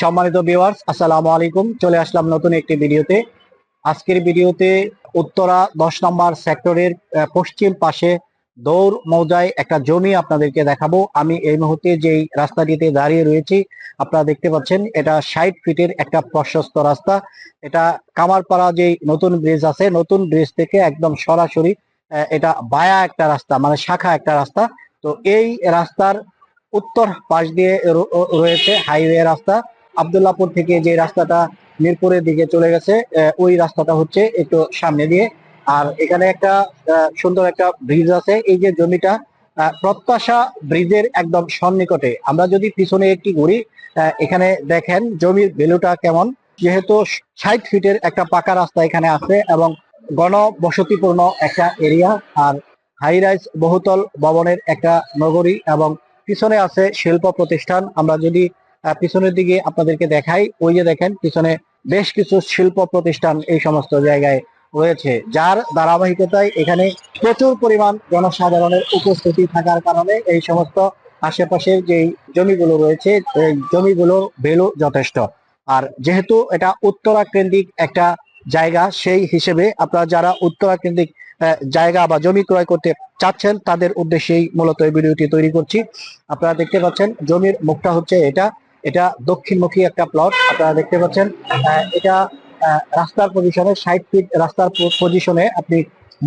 সম্মানিত ভিউয়ার্স আসসালামু আলাইকুম। চলে আসলাম নতুন একটি ভিডিওতে। আজকের ভিডিওতে উত্তরা দশ নম্বর সেক্টরের পশ্চিম পাশে দৌড় মৌজায় একটা জমি আপনাদেরকে দেখাবো। আমি এই মুহূর্তে যেই রাস্তাটিতে দাঁড়িয়ে রয়েছি, আপনারা দেখতে পাচ্ছেন, এটা ষাট ফিটের একটা প্রশস্ত রাস্তা। এটা কামারপাড়া যেই নতুন ব্রিজ আছে, নতুন ব্রিজ থেকে একদম সরাসরি এটা বায়া একটা রাস্তা মানে শাখা একটা রাস্তা। তো এই রাস্তার উত্তর পাশ দিয়ে রয়েছে হাইওয়ে রাস্তা। আবদুল্লাপুর থেকে যে রাস্তাটা মিরপুরের দিকে চলে গেছে ওই রাস্তাটা হচ্ছে একটু সামনে দিয়ে। আর এখানে একটা সুন্দর একটা ব্রিজ আছে। এই যে জমিটা প্রত্যাশা ব্রিজের একদম সন্নিকটে। আমরা যদি পিছনে একটি ঘুরি এখানে দেখেন জমির ভ্যালুটা কেমন। যেহেতু ষাট ফিটের একটা পাকা রাস্তা এখানে আছে এবং গণবসতিপূর্ণ একটা এরিয়া আর হাই রাইজ বহুতল ভবনের একটা নগরী এবং পিছনে আছে শিল্প প্রতিষ্ঠান। আমরা যদি পিছনের দিকে আপনাদেরকে দেখাই। ওই যে দেখেন, পিছনে বেশ কিছু শিল্প প্রতিষ্ঠান এই সমস্ত জায়গায় রয়েছে, যার ধারাবাহিকতায় এখানে প্রচুর পরিমাণ জনসাধারণের উপস্থিতি থাকার কারণে এই সমস্ত আশেপাশের যে জমিগুলো রয়েছে, এই জমিগুলোর ভ্যালু যথেষ্ট। আর যেহেতু এটা উত্তরা কেন্দ্রিক একটা জায়গা, সেই হিসেবে আপনারা যারা উত্তরা কেন্দ্রিক জায়গা বা জমি ক্রয় করতে চাচ্ছেন, তাদের উদ্দেশ্যেই মূলত এই ভিডিওটি তৈরি করছি। আপনারা দেখতে পাচ্ছেন, জমির মুখটা হচ্ছে এটা। এটা দক্ষিণমুখী একটা প্লট আপনারা দেখতে পাচ্ছেন। এটা রাস্তার পজিশনে ষাট ফিট রাস্তার পজিশনে আপনি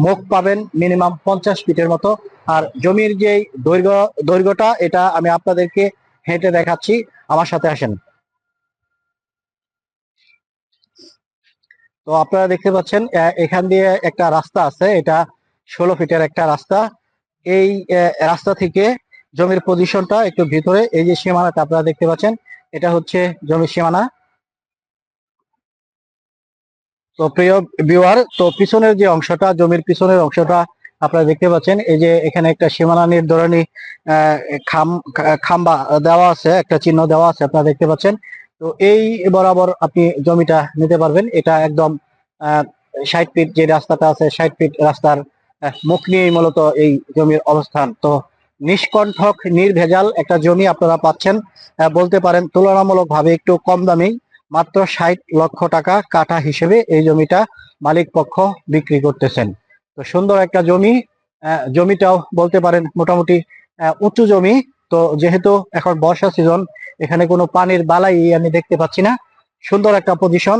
মুখ পাবেন মিনিমাম পঞ্চাশ ফিটের মতো। আর জমির যে দৈর্ঘ্য, দৈর্ঘ্যটা, এটা আমি আপনাদেরকে হেঁটে দেখাচ্ছি। আমার সাথে আসেন। তো আপনারা দেখতে পাচ্ছেন এখান দিয়ে একটা রাস্তা আছে। এটা ষোলো ফিটের একটা রাস্তা। এই রাস্তা থেকে জমির পজিশনটা একটু ভিতরে, এই যে সীমানাটা আপনারা দেখতে পাচ্ছেন, এটা হচ্ছে জমির সীমানা। তো প্রিয় ভিউয়ার তো পিছনের যে অংশটা, জমির পিছনের অংশটা আপনারা দেখতে পাচ্ছেন, এই যে এখানে একটা সীমানা নির্ধারণী খাম, খাম্বা দেওয়া আছে, একটা চিহ্ন দেওয়া আছে, আপনারা দেখতে পাচ্ছেন। তো এই বরাবর আপনি জমিটা নিতে পারবেন, এটা একদম ষাট ফিট যে রাস্তাটা আছে, ষাট ফিট রাস্তার মুখ নিয়েই মূলত এই জমির অবস্থান। তো নিষ্কণ্ঠক, নির্ভেজাল একটা জমি আপনারা পাচ্ছেন। বলতে পারেন তুলনামূলকভাবে একটু কম দামি, মাত্র ষাট লক্ষ টাকা কাঠা হিসেবে এই জমিটা মালিক পক্ষ বিক্রি করতেছেন। তো সুন্দর একটা জমি জমিটাও বলতে পারেন মোটামুটি উঁচু জমি। তো যেহেতু এখন বর্ষা সিজন, এখানে কোনো পানির বালাই আমি দেখতে পাচ্ছি না। সুন্দর একটা পজিশন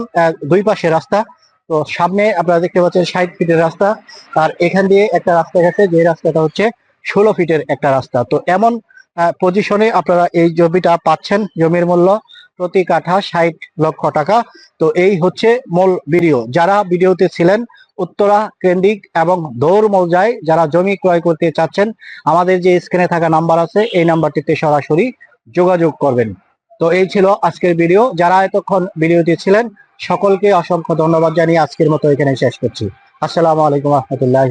দুই পাশে রাস্তা। তো সামনে আপনারা দেখতে পাচ্ছেন ষাট ফিটের রাস্তা। আর এখান দিয়ে একটা রাস্তা গেছে, যে রাস্তাটা হচ্ছে ষোলো ফিটের একটা রাস্তা। তো এমন পজিশনে আপনারা এই জমিটা পাচ্ছেন, জমির মূল্য প্রতি কাঠা ষাট লক্ষ টাকা। তো এই হচ্ছে মূল ভিডিও। যারা ভিডিওতে ছিলেন, উত্তরা, কেন্দ্রিক এবং দৌড় মৌজায় যারা জমি ক্রয় করতে চাচ্ছেন, আমাদের যে স্ক্রিনে থাকা নাম্বার আছে, এই নাম্বারটিতে সরাসরি যোগাযোগ করবেন। তো এই ছিল আজকের ভিডিও। যারা এতক্ষণ ভিডিওতে ছিলেন, সকলকে অসংখ্য ধন্যবাদ জানিয়ে আজকের মতো এখানে শেষ করছি। আসসালামু আলাইকুম রহমতুল্লাহ